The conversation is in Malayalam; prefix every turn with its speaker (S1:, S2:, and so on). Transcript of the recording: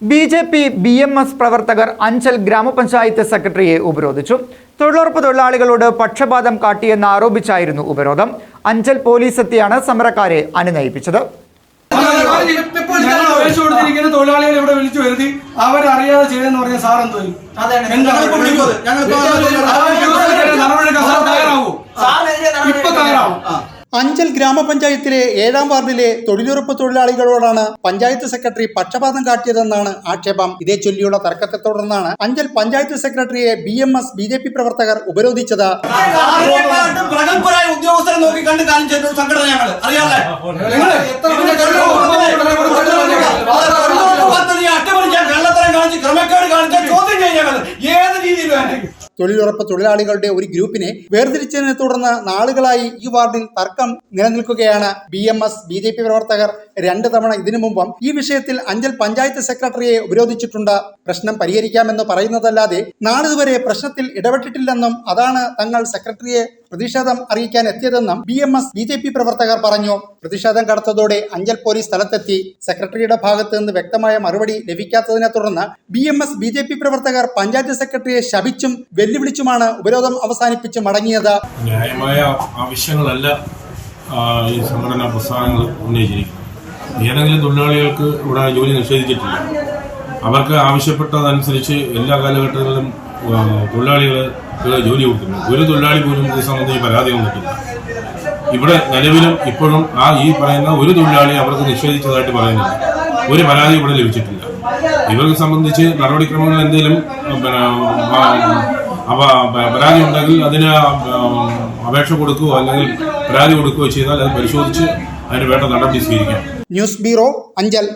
S1: B J P B M S പ്രവർത്തകർ അഞ്ചൽ ഗ്രാമപഞ്ചായത്ത് സെക്രട്ടറിയെ ഉപരോധിച്ചു. തൊഴിലുറപ്പ് തൊഴിലാളികളോട് പക്ഷപാതം കാട്ടിയെന്ന് ആരോപിച്ചായിരുന്നു ഉപരോധം. അഞ്ചൽ പോലീസ് എത്തിയാണ് സമരക്കാരെ അനുനയിപ്പിച്ചത്.
S2: ഞങ്ങൾ അപേക്ഷ കൊടുത്തിരിക്കുന്ന തൊഴിലാളികളെ ഇവിടെ വിളിച്ചു വരുത്തി. അവരറിയാതെ ചെയ്തെന്ന് പറഞ്ഞ സാർ എന്ത്
S3: അഞ്ചൽ ഗ്രാമപഞ്ചായത്തിലെ ഏഴാം വാർഡിലെ തൊഴിലുറപ്പ് തൊഴിലാളികളോടാണ് പഞ്ചായത്ത് സെക്രട്ടറി പക്ഷപാതം കാട്ടിയതെന്നാണ് ആക്ഷേപം. ഇതേ ചൊല്ലിയുള്ള തർക്കത്തെ തുടർന്നാണ് അഞ്ചൽ പഞ്ചായത്ത് സെക്രട്ടറിയെ B M S B J P പ്രവർത്തകർ ഉപരോധിച്ചത്.
S4: ഉദ്യോഗസ്ഥരെ നോക്കി കണ്ട് കാര്യം ചെയ്ത സംഘടന ഞങ്ങൾ
S2: അറിയാമല്ലേ? എത്ര തൊഴിലുറപ്പ്
S3: തൊഴിലാളികളുടെ ഒരു ഗ്രൂപ്പിനെ വേർതിരിച്ചതിനെ തുടർന്ന് നാളുകളായി ഈ വാർഡിൽ തർക്കം നിലനിൽക്കുകയാണ്. B M S B J P പ്രവർത്തകർ രണ്ട് തവണ ഇതിനു മുമ്പും ഈ വിഷയത്തിൽ അഞ്ചൽ പഞ്ചായത്ത് സെക്രട്ടറിയെ ഉപരോധിച്ചിട്ടുണ്ട്. പ്രശ്നം പരിഹരിക്കാമെന്ന് പറയുന്നതല്ലാതെ നാളിതുവരെ പ്രശ്നത്തിൽ ഇടപെട്ടിട്ടില്ലെന്നും അതാണ് തങ്ങൾ സെക്രട്ടറിയെ പ്രതിഷേധം അറിയിക്കാൻ എത്തിയതെന്നും B M S B J P പ്രവർത്തകർ പറഞ്ഞു. പ്രതിഷേധം കടത്തതോടെ അഞ്ചൽ പോലീസ് സ്ഥലത്തെത്തി. സെക്രട്ടറിയുടെ ഭാഗത്ത് നിന്ന് വ്യക്തമായ മറുപടി ലഭിക്കാത്തതിനെ തുടർന്ന് B M S B J P പ്രവർത്തകർ പഞ്ചായത്ത് സെക്രട്ടറിയെ ശപിച്ചും വെല്ലുവിളിച്ചുമാണ് ഉപരോധം അവസാനിപ്പിച്ച് മടങ്ങിയത്.
S5: ന്യായമായ ആവശ്യങ്ങളല്ല ഈ സംഘടനാ പ്രസ്ഥാനങ്ങൾ ഉന്നയിച്ചിരിക്കുന്നത്. ഏതെങ്കിലും തൊഴിലാളികൾക്ക് ഇവിടെ ജോലി നിഷേധിച്ചിട്ടില്ല. അവർക്ക് ആവശ്യപ്പെട്ടതനുസരിച്ച് എല്ലാ കാലഘട്ടങ്ങളിലും തൊഴിലാളികൾ ജോലി കൊടുക്കുന്നു. ഒരു തൊഴിലാളി പോലും ഇത് സംബന്ധിച്ച് പരാതി വന്നിട്ടില്ല. ഇവിടെ നിലവിലും ഇപ്പോഴും ആ ഈ പറയുന്ന ഒരു തൊഴിലാളി അവർക്ക് നിഷേധിച്ചതായിട്ട് പറയുന്നില്ല. ഒരു പരാതി ഇവിടെ ലഭിച്ചിട്ടില്ല. ഇവർക്ക് സംബന്ധിച്ച് നടപടിക്രമങ്ങൾ എന്തെങ്കിലും പരാതി ഉണ്ടെങ്കിൽ അതിന് അപേക്ഷ കൊടുക്കുകയോ അല്ലെങ്കിൽ പരാതി കൊടുക്കുകയോ ചെയ്താൽ അത് പരിശോധിച്ച് അതിന് വേണ്ട നടപടി സ്വീകരിക്കാം.
S3: News bureau Anchal.